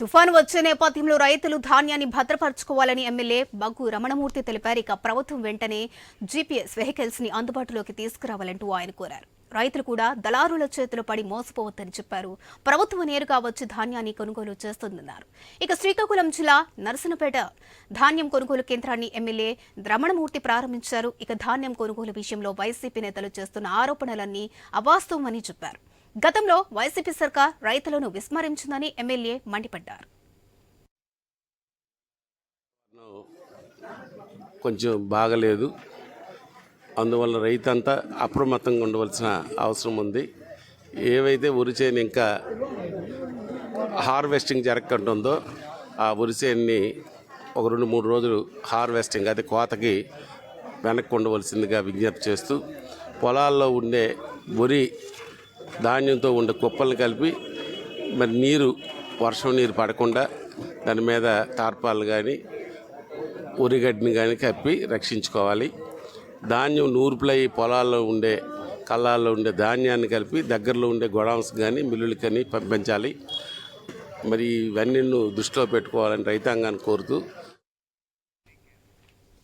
తుఫాను వచ్చే నేపథ్యంలో రైతులు ధాన్యాన్ని భద్రపరచుకోవాలని ఎమ్మెల్యే బగ్గు రమణమూర్తి తెలిపారు. ఇక ప్రభుత్వం వెంటనే జీపీఎస్ వెహికల్స్ని అందుబాటులోకి తీసుకురావాలంటూ ఆయన కోరారు. రైతులు కూడా దళారుల చేతిలో పడి మోసపోవద్దని చెప్పారు. ప్రభుత్వం నేరుగా వచ్చి ధాన్యాన్ని కొనుగోలు చేస్తుందన్నారు. ఇక శ్రీకాకుళం జిల్లా నరసనపేట ధాన్యం కొనుగోలు కేంద్రాన్ని ఎమ్మెల్యే రమణమూర్తి ప్రారంభించారు. ఇక ధాన్యం కొనుగోలు విషయంలో వైసీపీ నేతలు చేస్తున్న ఆరోపణలన్నీ అవాస్తవమని చెప్పారు. గతంలో వైసీపీ సర్కార్ రైతులను విస్మరించిందని ఎమ్మెల్యే మండిపడ్డారు. కొంచెం బాగలేదు. అందువల్ల రైతంతా అప్రమత్తంగా ఉండవలసిన అవసరం ఉంది. ఏవైతే ఉరిచేను ఇంకా హార్వెస్టింగ్ జరగకుంటుందో ఆ వరి ఒక రెండు మూడు రోజులు హార్వెస్టింగ్ అది కోతకి వెనక్కి ఉండవలసిందిగా విజ్ఞప్తి చేస్తూ పొలాల్లో ఉండే వరి ధాన్యంతో ఉండే కుప్పలను కలిపి మరి నీరు వర్షం నీరు పడకుండా దాని మీద తార్పాలు కానీ ఉరిగడ్డిని కానీ కప్పి రక్షించుకోవాలి. ధాన్యం నూర్పులై పొలాల్లో ఉండే కళ్ళాల్లో ఉండే ధాన్యాన్ని కలిపి దగ్గరలో ఉండే గొడౌన్స్ కానీ మిల్లులు కానీ పంపించాలి. మరి ఇవన్నీ దృష్టిలో పెట్టుకోవాలని రైతాంగాన్ని కోరుతూ